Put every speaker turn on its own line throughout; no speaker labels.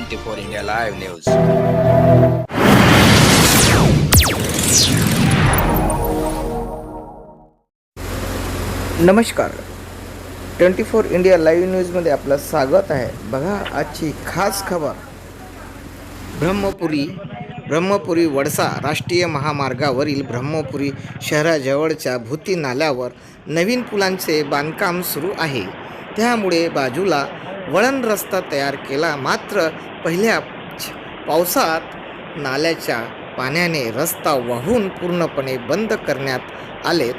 Twenty four India live news.
नमस्कार। Twenty four India live न्यूजमध्ये आपलं स्वागत आहे. बघा आजची खास खबर. ब्रह्मपुरी ब्रह्मपुरी वडसा राष्ट्रीय महामार्गावरील ब्रह्मपुरी शहराजवळच्या भूती नाल्यावर नवीन पुलांचे बांधकाम सुरू आहे. त्यामुळे बाजूला वळण रस्ता तयार केला मात्र पहिल्या पावसात नाल्याच्या पाण्याने रस्ता वाहून पूर्णपणे बंद करण्यात आले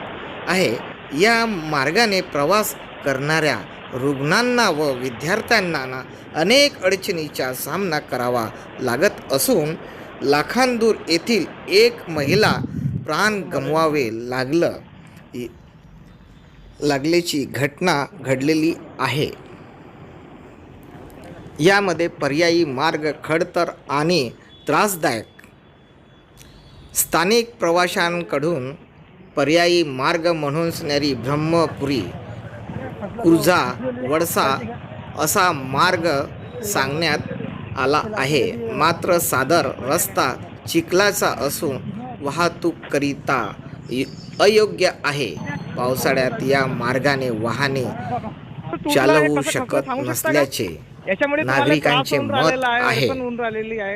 आहे. या मार्गाने प्रवास करणाऱ्या रुग्णांना व विद्यार्थ्यांना ना अनेक अडचणीचा सामना करावा लागत असून लाखांदूर येथील एक महिला प्राण गमवावे लागलं लागल्याची घटना घडलेली आहे. यामध्ये पर्यायी मार्ग खडतर आणि त्रासदायक. स्थानिक प्रवाशांकडून पर्यायी मार्ग म्हणून असणारी ब्रह्मपुरी कुर्जा वडसा असा मार्ग सांगण्यात आला आहे. मात्र सादर रस्ता चिखलाचा असून वाहतूककरिता य- अयोग्य आहे. पावसाळ्यात या मार्गाने वाहने चालवू शकत नसल्याचे
याच्यामुळे तुम्हाला त्रास होऊन
मत
राहिलेला आहे
आहे.
अडचण होऊन राहिलेली आहे.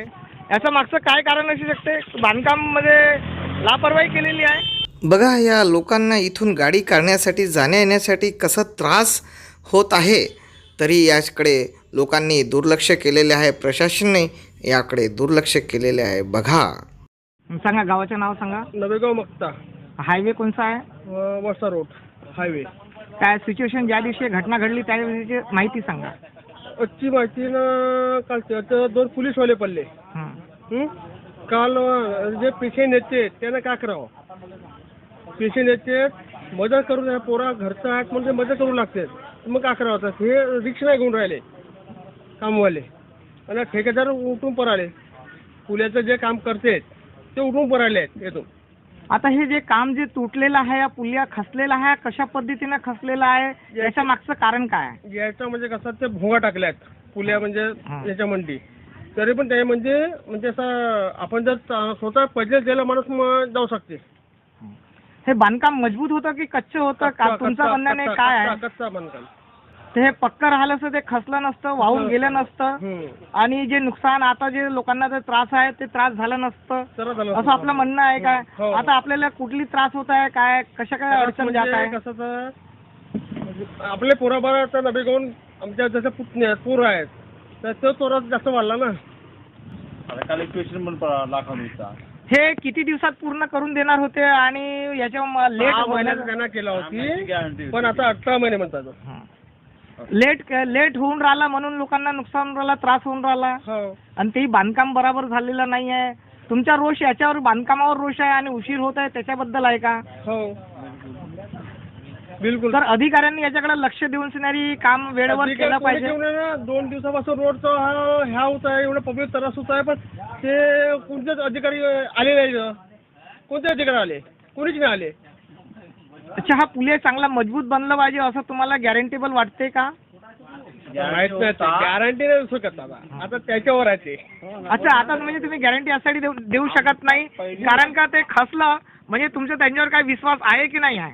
याच्या मागचं काय कारण असू शकते? बांधकाममध्ये लापरवाही केलेली आहे.
बघा या लोकांना इथून गाडी काढण्यासाठी जाण्या येण्यासाठी कसं त्रास होत आहे तरी याकडे लोकांनी दुर्लक्ष केलेले आहे. प्रशासनाने याकडे दुर्लक्ष केलेले आहे. बघा.
सांगा गावाचं नाव सांगा.
नवेगाव मक्ता.
हायवे कोणचा आहे?
अ, वडसा रोड हायवे.
काय सिच्युएशन ज्या दिवशी घटना घडली त्या दिवशीची माहिती सांगा.
आजची माहिती ना कालची आता दोन पोलीसवाले पडले
हं.
काल अ, जे पेशंट येते त्यानं काय करावं पेशंट येते मदत करून ह्या पोरा घरचा आठ म्हणजे मदत करू लागते मग काय करावं आता हे रिक्षा घेऊन राहिले कामवाले आणि ठेकेदार उठून पराले पुल्याचं जे काम करते ते उठून पराले आहेत येतो
आता हे जे काम जे तुटलेलं आहे या पुलिया खसलेला आहे कशा पद्धतीने खसलेला आहे याच्या मागचं कारण काय आहे?
याचा म्हणजे कसं ते भोंगा टाकल्यात पुल्या म्हणजे
हा.
याच्या मंडी. तरी पण ते म्हणजे म्हणजे असं आपण जर चा- स्वतः पैसे दिला माणूस मग जाऊ शकते.
हे बांधकाम मजबूत होतं की कच्चं होतं? का
कच्चा-
तुमचं
कच्चा-
म्हणण्याने
कच्चा-
काय आहे?
कच्चा- कच्चा बांधकाम.
ते हे पक्क राहिलं असतं ते खसलं नसतं वाहून गेलं नसतं. आणि जे नुकसान आता जे लोकांना ते त्रास आहे ते त्रास झाला नसतं. असं आपलं म्हणणं आहे काय
हो.
आता आपल्याला कुठली त्रास होत आहे काय कशा काय अडचण जात
म्हणजे
आहे?
कसं तर आपले पोराबाळाचा नवे घेऊन आमच्या जसं पुतणे पोर आहेत तर तो तोरा जास्त वाढला ना.
काल एक पेशंट पण
हे किती दिवसात पूर्ण करून देणार होते आणि याच्या लेट
महिन्यात त्यांना केला होती. पण आता अठरा महिने म्हणतात.
लेट लेट होऊन राहिला म्हणून लोकांना नुकसान होऊन राहिला त्रास होऊन राहिला.
हो.
आणि तेही बांधकाम बराबर झालेलं नाही आहे तुमचा रोष याच्यावर बांधकामावर रोष आहे आणि उशीर होत आहे त्याच्याबद्दल आहे का?
हो. बिलकुल.
तर अधिकाऱ्यांनी याच्याकडे लक्ष देऊन सिनारी काम वेळेवर केलं पाहिजे.
दोन दिवसापासून रोडचा हा ह्या होत आहे एवढा पब्लिक त्रास होत आहे पण ते कोणतेच अधिकारी आले नाही. कोणते अधिकारी आले? कोणीच नाही आले?
अच्छा हा पुले चांगला मजबूत बनलं पाहिजे असं तुम्हाला गॅरंटेबल वाटते का?
माहीत नाही गॅरंटी नाही देऊ शकत आता आता त्याच्यावर आहे ते.
अच्छा आता म्हणजे तुम्ही गॅरंटी यासाठी देऊ देऊ शकत नाही. कारण का ते खसलं? म्हणजे तुमचा त्यांच्यावर काय विश्वास आहे की नाही आहे?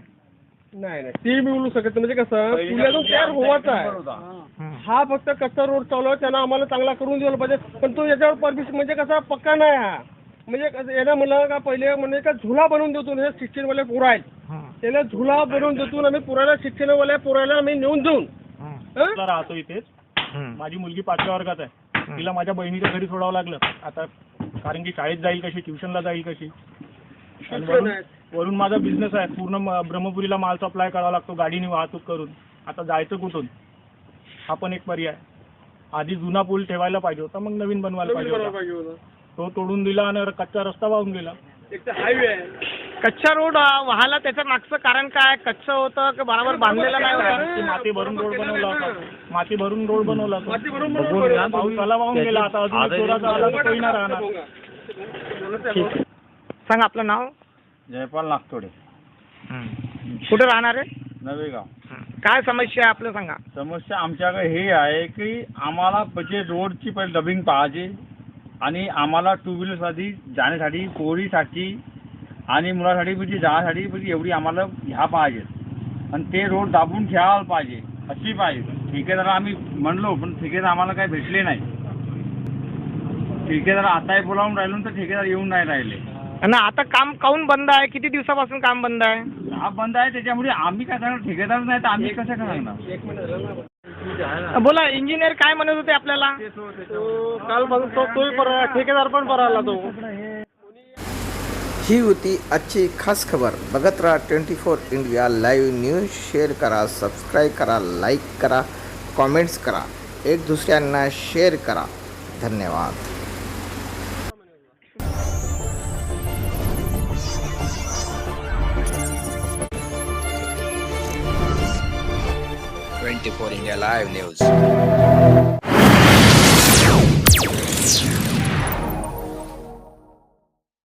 नाही नाही. ते मी बोलू शकत नाही. म्हणजे कसं पुण्यातून तयार व्हायचा आहे. हा. फक्त कच्चा रोड चालू आहे त्यांना आम्हाला चांगला करून दिला पाहिजे. पण तो याच्यावर परमिशन म्हणजे कसा पक्का नाही हा. म्हणजे कसं यानं म्हणलं का पहिले म्हणजे का झुला बनवून देतो हे शिक्षणवाले पोरं आहेत. त्याला झुला बनवून देतो आम्ही पुरायला शिक्षणवाल्या पोरायला आम्ही नेऊन देऊन हं?
ला राहतो इथेच? माझी मुलगी पाचव्या वर्गात आहे. तिला माझ्या बहिणीच्या घरी सोडावं लागलं. आता कारण की शाळेत जाईल कशी ट्युशनला जाईल कशी? आणि वरून वरून माझा बिझनेस आहे. पूर्ण म- ब्रह्मपुरीला माल सप्लाय करावा लागतो गाडीने वाहतूक करून. आता जायचं कुठून? हा पण एक पर्याय. आधी जुना पूल ठेवायला पाहिजे होता मग नवीन बनवायला पाहिजे
बनवायला
होता
पाहिजे होतं.
तो तोडून दिला आणि कच्चा रस्ता वाहून गेला.
एक तर हायवे आहे.
कच्चा रोड व्हायला त्याचं मागचं कारण काय? कच्चं होतं की बरोबर बांधलेलं नाही होतं?
माती भरून रोड बनवला होता. माती भरून रोड बनवला होता. पाऊस आला वाहून गेला आता. अजून आला तर काही नाही. राहणार.
सांगा आपलं नाव.
जयपाल नागतोडे.
कुठे राहणार आहे?
नवेगाव.
काय समस्या आहे आपलं सांगा.
समस्या आमच्याकडे हे आहे की आम्हाला म्हणजे रोडची पहिले डबिंग पाहिजे आणि आम्हाला टू व्हीलरसाठी जाण्यासाठी पोरीसाठी आणि मुलासाठी म्हणजे जाण्यासाठी म्हणजे एवढी आम्हाला ह्या पाहिजेत. आणि ते रोड दाबून ठेवायला पाहिजे अशी पाहिजे. ठेकेदाराला आम्ही म्हणलो पण ठेकेदार आम्हाला काही भेटले नाही. ठेकेदार आताही बोलावून राहिलो तर ठेकेदार येऊन नाही राहिले.
आणि आता काम काऊन बंद आहे? किती दिवसापासून काम बंद आहे?
हा बंद आहे त्याच्यामुळे आम्ही काय सांगणार ठेकेदार नाही तर आम्ही कसं काय सांगणार
बोला इंजिनियर काय म्हणत होते आपल्याला?
तो काल बंद तो तोही बरा ठेकेदार पण बरा आला तो.
ही होती आजची खास खबर. बघत राहा twenty four India live news. Share करा सबस्क्राईब करा लाईक करा कॉमेंट्स करा. एक दुसऱ्यांना शेअर करा. धन्यवाद.
Twenty four India live news.